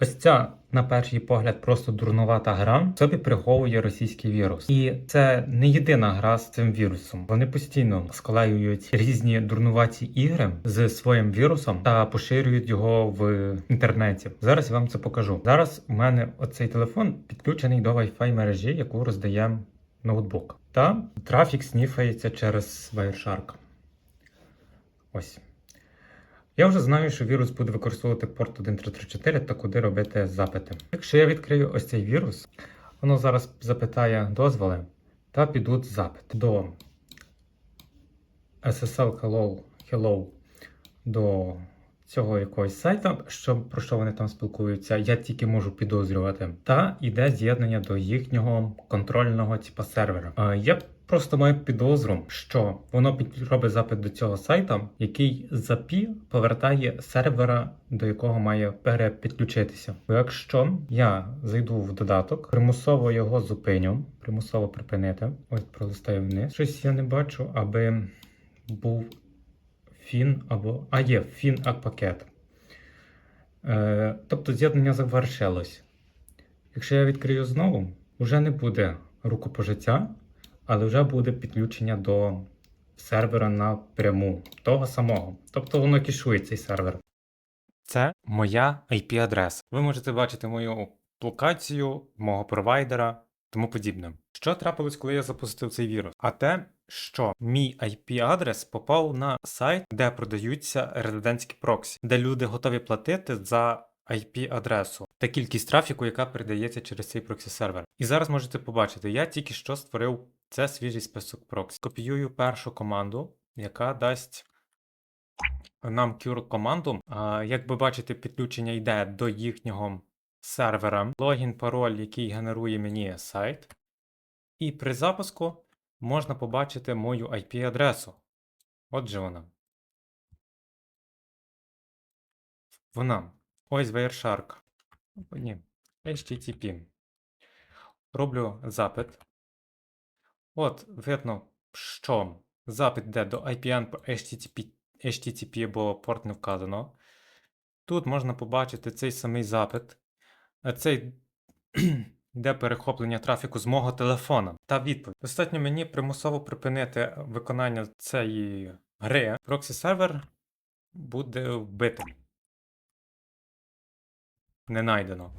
Ось ця, на перший погляд, просто дурнувата гра в собі приховує російський вірус. І це не єдина гра з цим вірусом. Вони постійно склеюють різні дурнуваті ігри з своїм вірусом та поширюють його в інтернеті. Зараз я вам це покажу. Зараз у мене оцей телефон підключений до Wi-Fi мережі, яку роздає ноутбук. Та трафік сніфається через Wireshark. Ось. Я вже знаю, що вірус буде використовувати порт 1334 та куди робити запити. Якщо я відкрию ось цей вірус, воно зараз запитає дозволи та підуть запити до SSL Hello, Hello до цього якогось сайта, що, про що вони там спілкуються, я тільки можу підозрювати. Та йде з'єднання до їхнього контрольного типу, сервера. Е, Я просто маю підозру, що воно робить запит до цього сайта, який за пі повертає сервера, до якого має перепідключитися. Бо якщо я зайду в додаток, примусово його зупиню, примусово припинити. Ось пролистаю вниз. Щось я не бачу, аби був фін або. А є фін а пакет. Е, тобто з'єднання завершилось. Якщо я відкрию знову, вже не буде рукопожиття, але вже буде підключення до сервера напряму того самого. Тобто воно кішує цей сервер. Це моя IP-адреса. Ви можете бачити мою локацію, мого провайдера, тому подібне. Що трапилось, коли я запустив цей вірус? А те, що мій IP-адрес попав на сайт, де продаються резидентські проксі, де люди готові платити за IP-адресу та кількість трафіку, яка передається через цей проксі-сервер. І зараз можете побачити, я тільки що створив це свіжий список проксі. Копіюю першу команду, яка дасть нам cure команду. Як ви бачите, підключення йде до їхнього сервера. Логін, пароль, який генерує мені сайт. І при запуску можна побачити мою IP-адресу. Отже вона. Вона. Ось Wireshark. О, Ні. HTTP. Роблю запит. От, видно, що запит йде до IPN по HTTP, HTTP, бо порт не вказано. Тут можна побачити цей самий запит. А Цей йде перехоплення трафіку з мого телефона та відповідь. Достатньо мені примусово припинити виконання цієї гри. Проксі сервер буде вбитим. Не найдено.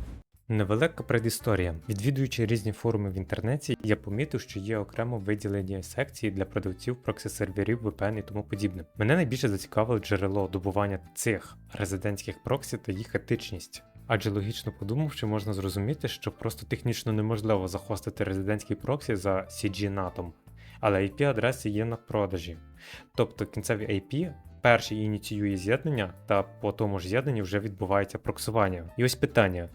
Невелика предісторія. Відвідуючи різні форуми в інтернеті, я помітив, що є окремо виділені секції для продавців проксі-серверів, VPN і тому подібне. Мене найбільше зацікавило джерело добування цих резидентських проксі та їх етичність. Адже логічно подумавши, можна зрозуміти, що просто технічно неможливо захостити резидентський проксі за CG NATом, але IP-адреси є на продажі. Тобто кінцевий IP перший ініціює з'єднання, та по тому ж з'єднанні вже відбувається проксування. І ось питання: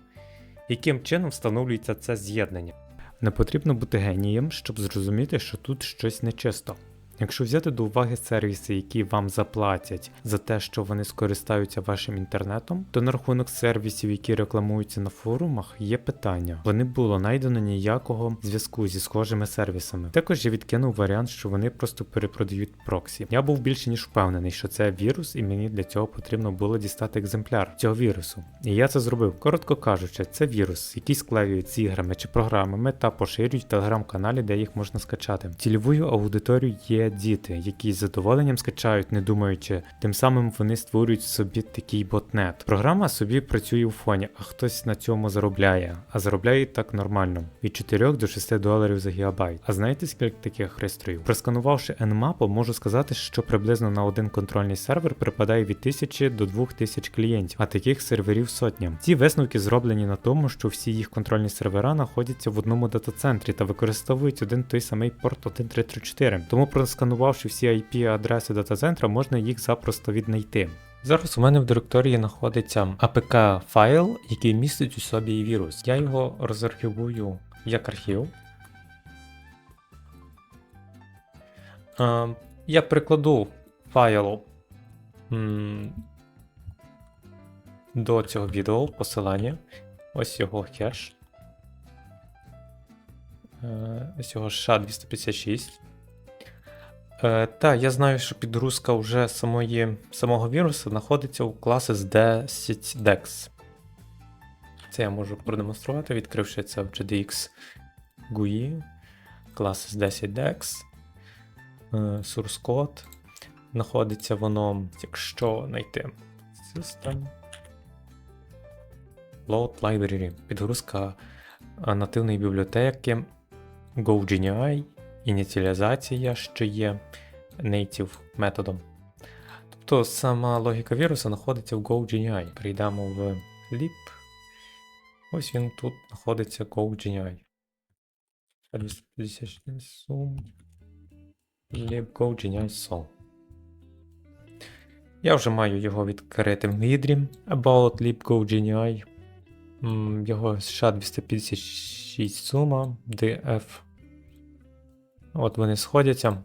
яким чином встановлюється це з'єднання? Не потрібно бути генієм, щоб зрозуміти, що тут щось нечисто. Якщо взяти до уваги сервіси, які вам заплатять за те, що вони скористаються вашим інтернетом, то на рахунок сервісів, які рекламуються на форумах, є питання. Вони було знайдено ніякого зв'язку зі схожими сервісами. Також я відкинув варіант, що вони просто перепродають проксі. Я був більше ніж впевнений, що це вірус, і мені для цього потрібно було дістати екземпляр цього вірусу. І я це зробив. Коротко кажучи, це вірус, який склеюють з іграми чи програмами та поширюють телеграм-каналі, де їх можна скачати. Цільовою аудиторією є діти, які з задоволенням скачають, не думаючи, тим самим вони створюють собі такий ботнет. Програма собі працює у фоні, а хтось на цьому заробляє, а заробляє так нормально від 4 до 6 доларів за гігабайт. А знаєте скільки таких пристроїв? Просканувавши Nmap, можу сказати, що приблизно на один контрольний сервер припадає від 1000 до 2000 клієнтів, а таких серверів сотня. Ці висновки зроблені на тому, що всі їх контрольні сервера знаходяться в одному дата-центрі та використовують один той самий порт 1334. Тому просканувавши всі IP-адреси дата-центра, можна їх запросто віднайти. Зараз у мене в директорії знаходиться APK файл, який містить у собі вірус. Я його розархівую як архів. Я прикладу файл до цього відео посилання. Ось його хеш. Е, Ось його SHA-256. Е, та, я знаю, що підгрузка вже самої, самого вірусу знаходиться у класи з 10 DEX. Це я можу продемонструвати, відкривши це в GDX GUI, клас S10DEX, е, source code. Знаходиться воно, якщо знайти System. Load Library. Підгрузка е, нативної бібліотеки GoGNI, ініціалізація, що є native методом. Тобто сама логіка вірусу знаходиться в GoGNI. Перейдемо в lib. Ось він тут знаходиться GoGNI. 256 GoGNI. Я вже маю його відкритим в гідрі About libGoGNI. Його США 256 сума, DF. От вони сходяться.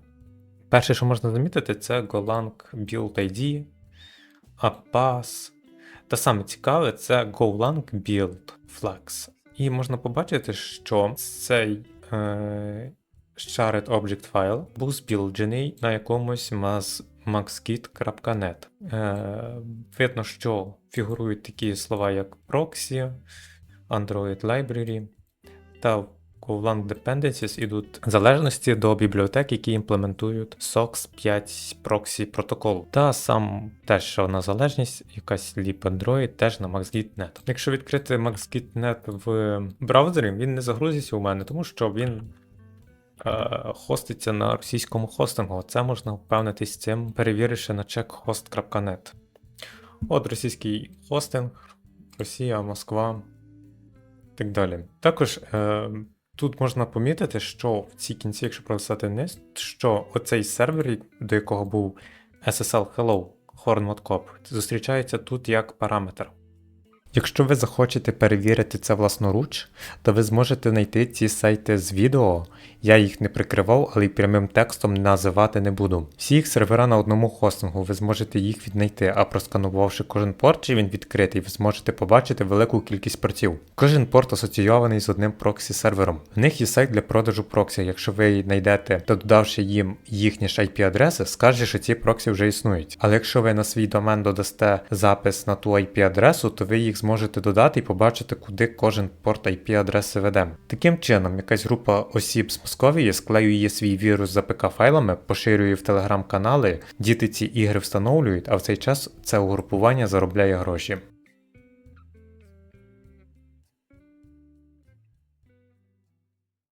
Перше, що можна замітити, це Golang Build ID, APAS. Та саме цікаве, це Golang Build Flex. І можна побачити, що цей е, shared object файл був збілджений на якомусь maxgit.net. Е, видно, що фігурують такі слова, як proxy, Android Library та Golang Dependencies ідуть залежності до бібліотек, які імплементують SOX 5 proxy протокол. Та сам теж ще одна залежність, якась lib Android, теж на MaxGit.net. Якщо відкрити MaxGit.net в браузері, він не загрузиться у мене, тому що він е, хоститься на російському хостингу. Це можна впевнитись цим, перевіривши на checkhost.net. От російський хостинг, Росія, Москва так далі. Також е, тут можна помітити, що в цій кінці, якщо пролистати вниз, що оцей сервер, до якого був SSL Hello Horn.cop, зустрічається тут як параметр. Якщо ви захочете перевірити це власноруч, то ви зможете знайти ці сайти з відео. Я їх не прикривав, але й прямим текстом називати не буду. Всі їх сервера на одному хостингу, ви зможете їх віднайти, а просканувавши кожен порт, чи він відкритий, ви зможете побачити велику кількість портів. Кожен порт асоційований з одним проксі сервером. В них є сайт для продажу проксі. Якщо ви знайдете, то додавши їм їхні ж IP-адреси, скаже, що ці проксі вже існують. Але якщо ви на свій домен додасте запис на ту IP-адресу, то ви їх зможете додати і побачити, куди кожен порт IP-адреси веде. Таким чином, якась група осіб з Московії склеює свій вірус за ПК-файлами, поширює в телеграм-канали, діти ці ігри встановлюють, а в цей час це угрупування заробляє гроші.